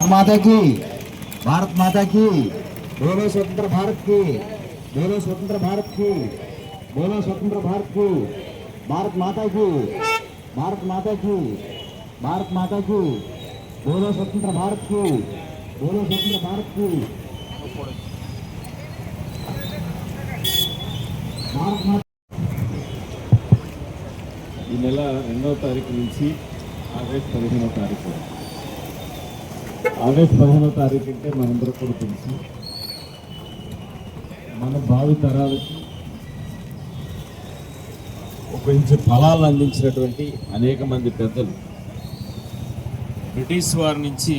माता की भारत माता की बोलो स्वतंत्र भारत की बोलो स्वतंत्र भारत की बोलो स्वतंत्र भारत की भारत माता की भारत माता की भारत माता की बोलो स्वतंत्र भारत की बोलो स्वतंत्र भारत की भारत माता ఈ నెల రెండవ తారీఖు నుంచి ఆగస్ట్ పదిహేనవ తారీఖు వరకు. ఆగస్ట్ పదిహేనో తారీఖు అంటే మనందరూ కూడా తెలుసు. మన భావి తరాలకి ఒక ఇంచు ఫలాలు అందించినటువంటి అనేక మంది పెద్దలు బ్రిటిష్ వారి నుంచి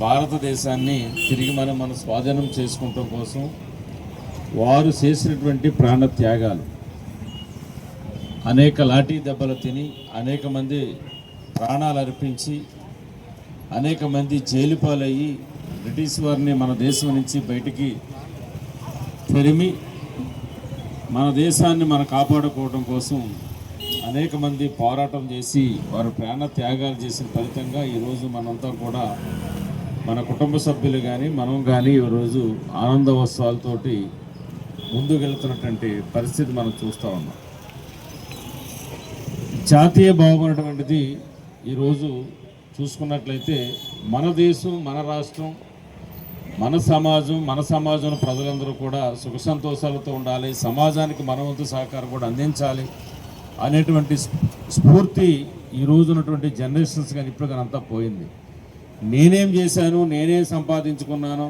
భారతదేశాన్ని తిరిగి మనం మనం స్వాధీనం చేసుకుంటాం కోసం వారు చేసినటువంటి ప్రాణ త్యాగాలు. అనేక లాఠీ దెబ్బలు తిని అనేక మంది ప్రాణాలు అర్పించి అనేక మంది జైలుపాలయ్యి బ్రిటిష్ వారిని మన దేశం నుంచి బయటికి తెరిమి మన దేశాన్ని మనం కాపాడుకోవడం కోసం అనేక మంది పోరాటం చేసి వారు ప్రాణ త్యాగాలు చేసిన ఫలితంగా ఈరోజు మనంతా కూడా మన కుటుంబ సభ్యులు కానీ మనం కానీ ఈరోజు ఆనందోత్సవాలతోటి ముందుకెళ్తున్నటువంటి పరిస్థితి మనం చూస్తూ ఉన్నాం. జాతీయ భావం అనేటువంటిది ఈరోజు చూసుకున్నట్లయితే మన దేశం మన రాష్ట్రం మన సమాజం మన సమాజం ప్రజలందరూ కూడా సుఖ సంతోషాలతో ఉండాలి సమాజానికి మనవంతు సహకారం కూడా అందించాలి అనేటువంటి స్ఫూర్తి ఈ రోజు ఉన్నటువంటి జనరేషన్స్ కానీ ఇప్పుడు కానీ అంతా పోయింది. నేనేం చేశాను నేనేం సంపాదించుకున్నాను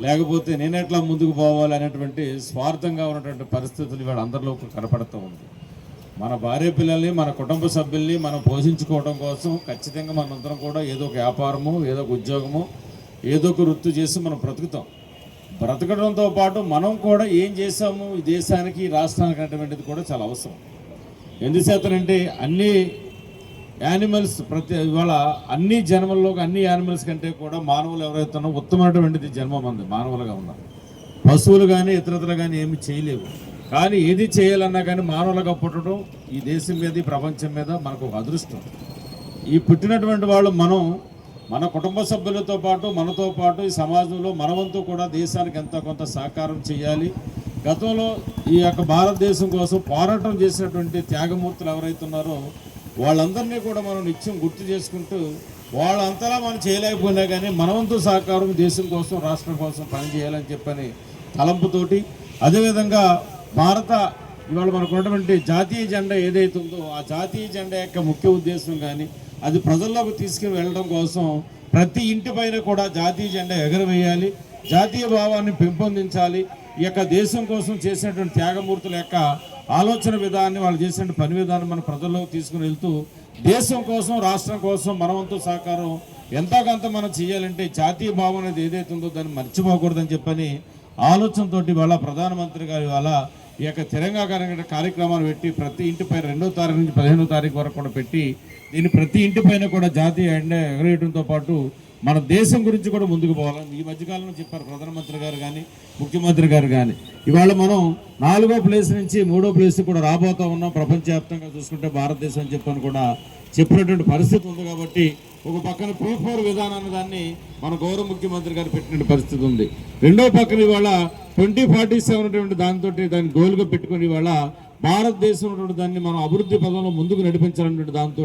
లేకపోతే నేను ఎట్లా ముందుకు పోవాలి అనేటువంటి స్వార్థంగా ఉన్నటువంటి పరిస్థితులు ఇవాళ అందరిలో కనపడుతూ ఉంది. మన భార్య పిల్లల్ని మన కుటుంబ సభ్యుల్ని మనం పోషించుకోవడం కోసం ఖచ్చితంగా మనందరం కూడా ఏదో ఒక వ్యాపారము ఏదో ఒక ఉద్యోగము ఏదో ఒక వృత్తి చేసి మనం బ్రతుకుతాం. బ్రతకడంతో పాటు మనం కూడా ఏం చేసాము ఈ దేశానికి రాష్ట్రానికి అటువంటిది కూడా చాలా అవసరం. ఎందుచేతనంటే అన్ని యానిమల్స్ ప్రతి ఇవాళ అన్ని జన్మల్లో అన్ని యానిమల్స్ కంటే కూడా మానవులు ఎవరైతే ఉన్నారో ఉత్తమమైనటువంటిది జన్మ మంది మానవులుగా ఉన్నారు. పశువులు కానీ ఇతరతలు కానీ ఏమి చేయలేవు. కానీ ఏది చేయాలన్నా కానీ మానవులుగా పుట్టడం ఈ దేశం మీద ఈ ప్రపంచం మీద మనకు ఒక అదృష్టం. ఈ పుట్టినటువంటి వాళ్ళు మనం మన కుటుంబ సభ్యులతో పాటు మనతో పాటు ఈ సమాజంలో మనవంతు కూడా దేశానికి ఎంత కొంత సహకారం చేయాలి. గతంలో ఈ యొక్క భారతదేశం కోసం పోరాటం చేసినటువంటి త్యాగమూర్తులు ఎవరైతే ఉన్నారో వాళ్ళందరినీ కూడా మనం నిత్యం గుర్తు చేసుకుంటూ వాళ్ళంతలా మనం చేయలేకపోయినా కానీ మనవంతు సహకారం దేశం కోసం రాష్ట్రం కోసం పనిచేయాలని చెప్పని తలంపుతోటి అదేవిధంగా భారత ఇవాళ మనకు ఉన్నటువంటి జాతీయ జెండా ఏదైతే ఉందో ఆ జాతీయ జెండా యొక్క ముఖ్య ఉద్దేశం కానీ అది ప్రజల్లోకి తీసుకుని వెళ్ళడం కోసం ప్రతి ఇంటి పైన కూడా జాతీయ జెండా ఎగరవేయాలి జాతీయ భావాన్ని పెంపొందించాలి ఈ యొక్క దేశం కోసం చేసినటువంటి త్యాగమూర్తుల యొక్క ఆలోచన విధానాన్ని వాళ్ళు చేసిన పని విధానం మన ప్రజల్లోకి తీసుకుని వెళ్తూ దేశం కోసం రాష్ట్రం కోసం మనవంతు సహకారం ఎంతో కొంత మనం చేయాలంటే జాతీయ భావం అనేది ఏదైతే ఉందో దాన్ని మర్చిపోకూడదని చెప్పని ఆలోచనతోటి వాళ్ళ ప్రధానమంత్రి గారు వాళ్ళ ఈ యొక్క తెలంగాణ కార్యక్రమాలు పెట్టి ప్రతి ఇంటిపై రెండో తారీఖు నుంచి పదిహేనో తారీఖు వరకు కూడా పెట్టి దీన్ని ప్రతి ఇంటిపైన కూడా జాతీయ ఎండ ఎగరేయడంతో పాటు మన దేశం గురించి కూడా ముందుకు పోవాలని ఈ మధ్యకాలంలో చెప్పారు ప్రధానమంత్రి గారు కానీ ముఖ్యమంత్రి గారు కానీ ఇవాళ మనం నాలుగో ప్లేస్ నుంచి మూడో ప్లేస్ కూడా రాబోతా ఉన్నాం. ప్రపంచవ్యాప్తంగా చూసుకుంటే భారతదేశం చెప్పని కూడా చెప్పినటువంటి పరిస్థితి ఉంది కాబట్టి ఒక పక్కన పీ ఫోర్ విధానాన్ని దాన్ని మన గౌరవ ముఖ్యమంత్రి గారు పెట్టిన పరిస్థితి ఉంది. రెండో పక్కన ఇవాళ ట్వంటీ ఫార్టీ సెవెన్ అటువంటి దాంతో దాన్ని గోల్గా పెట్టుకుని ఇవాళ భారతదేశం ఉన్నటువంటి దాన్ని మనం అభివృద్ధి పదంలో ముందుకు నడిపించాలన్నటువంటి దాంతో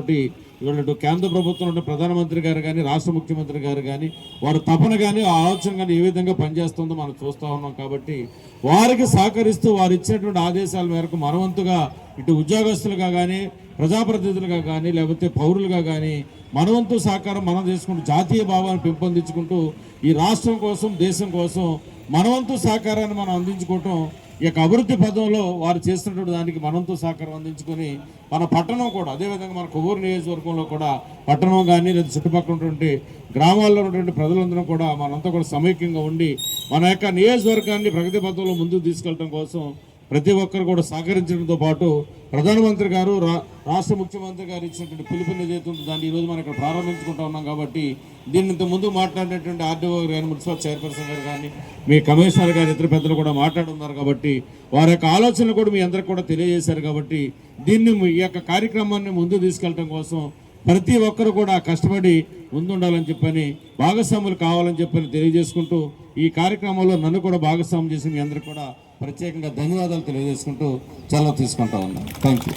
ఇవాళ కేంద్ర ప్రభుత్వం ఉన్న ప్రధానమంత్రి గారు కానీ రాష్ట్ర ముఖ్యమంత్రి గారు కానీ వారు తపన కానీ ఆ ఆలోచన కానీ ఏ విధంగా పనిచేస్తుందో మనం చూస్తూ ఉన్నాం కాబట్టి వారికి సహకరిస్తూ వారు ఇచ్చినటువంటి ఆదేశాల మేరకు మనవంతుగా ఇటు ఉద్యోగస్తులుగా కానీ ప్రజాప్రతినిధులుగా కానీ లేకపోతే పౌరులుగా కానీ మనవంతు సహకారం మనం చేసుకుంటూ జాతీయ భావాన్ని పెంపొందించుకుంటూ ఈ రాష్ట్రం కోసం దేశం కోసం మనవంతు సహకారాన్ని మనం అందించుకోవటం ఈ యొక్క అభివృద్ధి పదంలో వారు చేస్తున్నటువంటి దానికి మనంతో సహకారం అందించుకొని మన పట్టణం కూడా అదేవిధంగా మన కొవ్వూరు నియోజకవర్గంలో కూడా పట్టణం కానీ లేదా చుట్టుపక్కల ఉన్నటువంటి గ్రామాల్లో ఉన్నటువంటి ప్రజలందరం కూడా మనంతా కూడా సమైక్యంగా ఉండి మన యొక్క నియోజకవర్గాన్ని ప్రగతి పథంలో ముందుకు తీసుకెళ్ళడం కోసం ప్రతి ఒక్కరు కూడా సహకరించడంతో పాటు ప్రధానమంత్రి గారు రా రాష్ట్ర ముఖ్యమంత్రి గారు ఇచ్చినటువంటి పిలుపుని ఏదైతే దాన్ని ఈరోజు మనం ఇక్కడ ప్రారంభించుకుంటా ఉన్నాం కాబట్టి దీన్ని ఇంత ముందు మాట్లాడినటువంటి ఆర్డీఓ గారు మున్సిపల్ చైర్పర్సన్ గారు కానీ మీ కమిషనర్ గారు ఇతర పెద్దలు కూడా మాట్లాడున్నారు కాబట్టి వారి యొక్క ఆలోచనలు కూడా మీ అందరికి కూడా తెలియజేశారు కాబట్టి దీన్ని ఈ యొక్క కార్యక్రమాన్ని ముందు తీసుకెళ్ళడం కోసం ప్రతి ఒక్కరు కూడా కష్టపడి ముందుండాలని చెప్పని భాగస్వాములు కావాలని చెప్పని తెలియజేసుకుంటూ ఈ కార్యక్రమంలో నన్ను కూడా భాగస్వామ్యం చేసి మీ అందరికీ కూడా ప్రత్యేకంగా ధన్యవాదాలు తెలియజేసుకుంటూ సెలవు తీసుకుంటా ఉన్నాను. Thank you